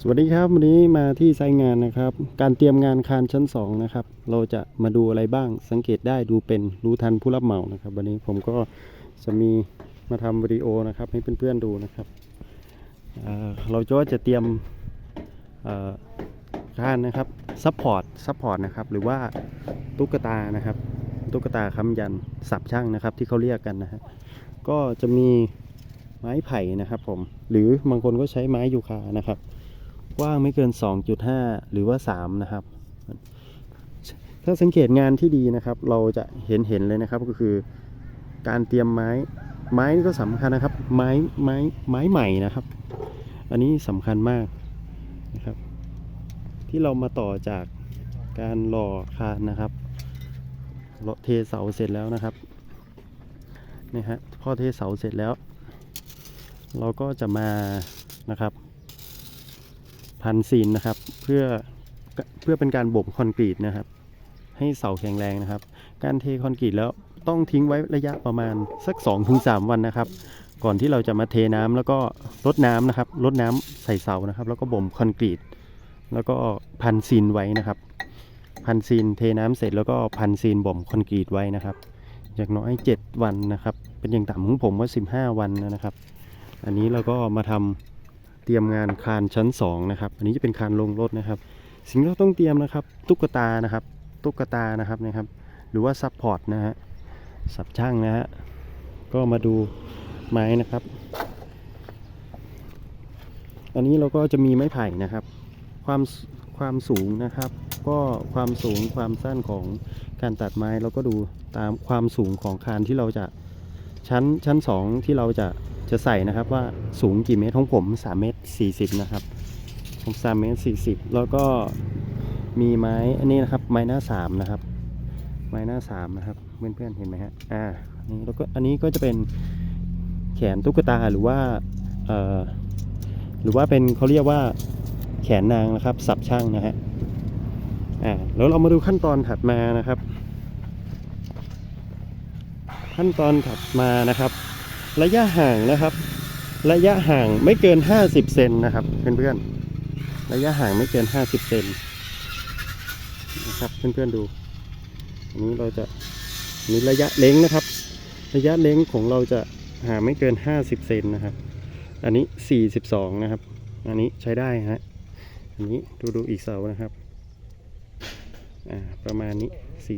สวัสดีครับวันนี้มาที่ไซงานนะครับ การเตรียมงานคานชั้น 2 นะครับ เราจะมาดูอะไรบ้างสังเกตได้ดูเป็นรู้ทันผู้รับเหมานะครับ วันนี้ผมก็จะมีมาทำวิดีโอนะครับ ให้เพื่อนๆดูนะครับเเราจะจะเตรียมคานนะครับซัพพอร์ตซัพพอร์ตนะครับหรือว่าตุ๊กตานะครับตุ๊กตาค้ำยันสับช่างนะครับ ที่เขาเรียกกันนะฮะก็จะมีไม้ไผ่นะครับผมหรือบางคนก็ใช้ไม้ยูคานะครับ กว้างไม่เกิน 2.5 หรือว่า 3 นะครับ ถ้าสังเกตงานที่ดีนะครับ เราจะเห็นเห็นเลยนะครับก็คือ การเตรียมไม้ ไม้นี่ก็สำคัญนะครับ ไม้ไม้ไม้ใหม่นะครับ อันนี้สำคัญมากนะครับ ที่เรามาต่อจากการหล่อคานนะครับเทเสาเสร็จแล้วนะครับนี่ฮะพอเทเสาเสร็จแล้ว เราก็จะมานะครับ พันซีนนะครับ เพื่อเพื่อเป็นการบ่มคอนกรีตนะครับ ให้เสาแข็งแรงนะครับ การเทคอนกรีตแล้วต้องทิ้งไว้ระยะประมาณสัก 2-3 วันนะครับ ก่อนที่เราจะมาเทน้ำแล้วก็ลดน้ำนะครับลดน้ำใส่เสานะครับ แล้วก็บ่มคอนกรีตแล้วก็พันซีนไว้นะครับ พันซีนเทน้ำเสร็จแล้วก็พันซีนบ่มคอนกรีตไว้นะครับอย่างน้อย 7 วันนะครับ เป็นอย่างต่ำของผมว่า 15 วันนะครับ อันนี้เราก็มาทำ เตรียมงานคานชั้น2นะครับ อันนี้จะเป็นคานลงรถนะครับ สิ่งที่เราต้องเตรียมนะครับ ตุ๊กตานะครับ ตุ๊กตานะครับนะครับ หรือว่าซับพอร์ตนะฮะสับช่างนะฮะก็มาดูไม้นะครับ อันนี้เราก็จะมีไม้ไผ่นะครับ ความความสูงนะครับ ก็ความสูงความสั้นของการตัดไม้เราก็ดูตามความสูงของคานที่เราจะชั้นชั้น 2 ที่เราจะ จะใส่นะครับว่าสูงกี่เมตรของผม3เมตร40 นะครับผม3เมตร40 แล้วก็มีไม้อันนี้นะครับ ไม้หน้า3นะครับ ไม้หน้า3นะครับเพื่อนๆเห็นไหมฮะอ่านี่แล้วก็อันนี้ก็จะเป็นแขนตุ๊กตาหรือว่าเอ่อหรือว่าเป็นเขาเรียกว่าแขนนางนะครับ สับช่างนะฮะอ่าแล้วเรามาดูขั้นตอนถัดมานะครับ ขั้นตอนถัดมานะครับ ระยะห่างนะครับ ระยะห่างไม่เกิน 50 เซนนะครับเพื่อนๆระยะห่างไม่เกิน 50 เซนนะครับเพื่อนๆดูอันนี้เราจะนี่ระยะเล้งนะครับ ระยะเล้งของเราจะห่างไม่เกิน 50 เซนนะครับ อันนี้ 42 นะครับ อันนี้ใช้ได้ฮะอันนี้ดูดูอีกเสานะครับอ่าประมาณนี้4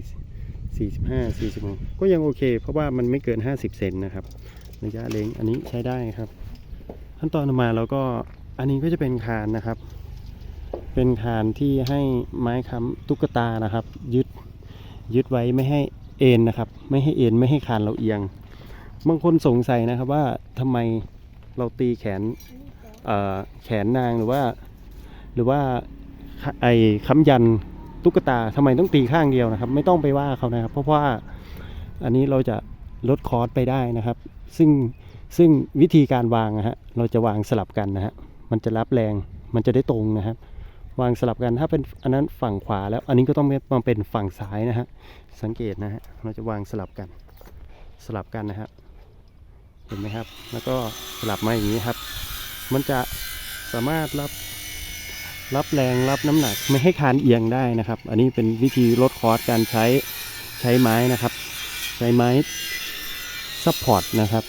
45 46ก็ยังโอเค เพราะว่ามันไม่เกิน 50 เซนนะครับ ระยะเล็งอันนี้ใช้ได้ครับ ขั้นตอนต่อมาเราก็อันนี้ก็จะเป็นคานนะครับ เป็นคานที่ให้ไม้ค้ำตุ๊กตานะครับ ยึดยึดไว้ไม่ให้เอ็นนะครับ ไม่ให้เอ็นไม่ให้คานเราเอียง บางคนสงสัยนะครับว่าทำไมเราตีแขนแขนนางหรือว่า หรือว่าไอ้ค้ำยันตุ๊กตาทำไมต้องตีข้างเดียวนะครับ ไม่ต้องไปว่าเขานะครับ เพราะว่าอันนี้เราจะ ลดคอร์สไปได้นะครับ ซึ่งซึ่งวิธีการวางนะฮะเราจะวางสลับกันนะฮะมันจะรับแรงมันจะได้ตรงนะครับ วางสลับกันถ้าเป็นอันนั้นฝั่งขวาแล้วอันนี้ก็ต้องมาเป็นฝั่งซ้ายนะฮะสังเกตนะฮะเราจะวางสลับกันสลับกันนะฮะเห็นไหมครับ แล้วก็สลับมาอย่างนี้ครับ มันจะสามารถรับรับแรงรับน้ำหนักไม่ให้คานเอียงได้นะครับ อันนี้เป็นวิธีลดคอร์สการใช้ใช้ไม้นะครับ ใช้ไม้ ซัพพอร์ตนะครับ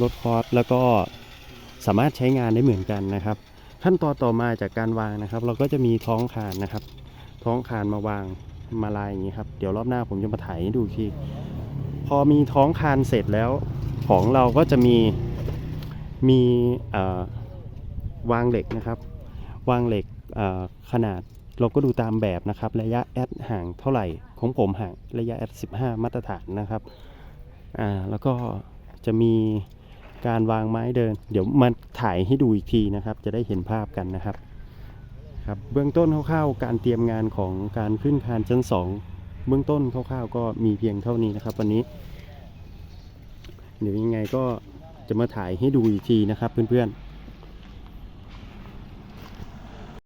ลดคอร์สแล้วก็สามารถใช้งานได้เหมือนกันนะครับ ขั้นตอนต่อมาจากการวางนะครับ เราก็จะมีท้องคานนะครับ ท้องคานมาวางมาลายอย่างนี้ครับเดี๋ยวรอบหน้าผมจะมาถ่ายให้ดูอีกทีพอมีท้องคานเสร็จแล้วของเราก็จะมีมีวางเหล็กนะครับ วางเหล็กขนาดเราก็ดูตามแบบนะครับ ระยะแอดห่างเท่าไหร่ของผมห่างระยะแอด15 มาตรฐานนะครับ อ่าแล้วก็จะมีการวางไม้เดิน เดี๋ยวมาถ่ายให้ดูอีกทีนะครับ จะได้เห็นภาพกันนะครับครับเบื้องต้นคร่าวๆการเตรียมงานของการขึ้นคานชั้น 2 เบื้องต้นคร่าวๆ ก็มีเพียงเท่านี้นะครับ วันนี้ เดี๋ยวยังไงก็จะมาถ่ายให้ดูอีกทีนะครับเพื่อนๆ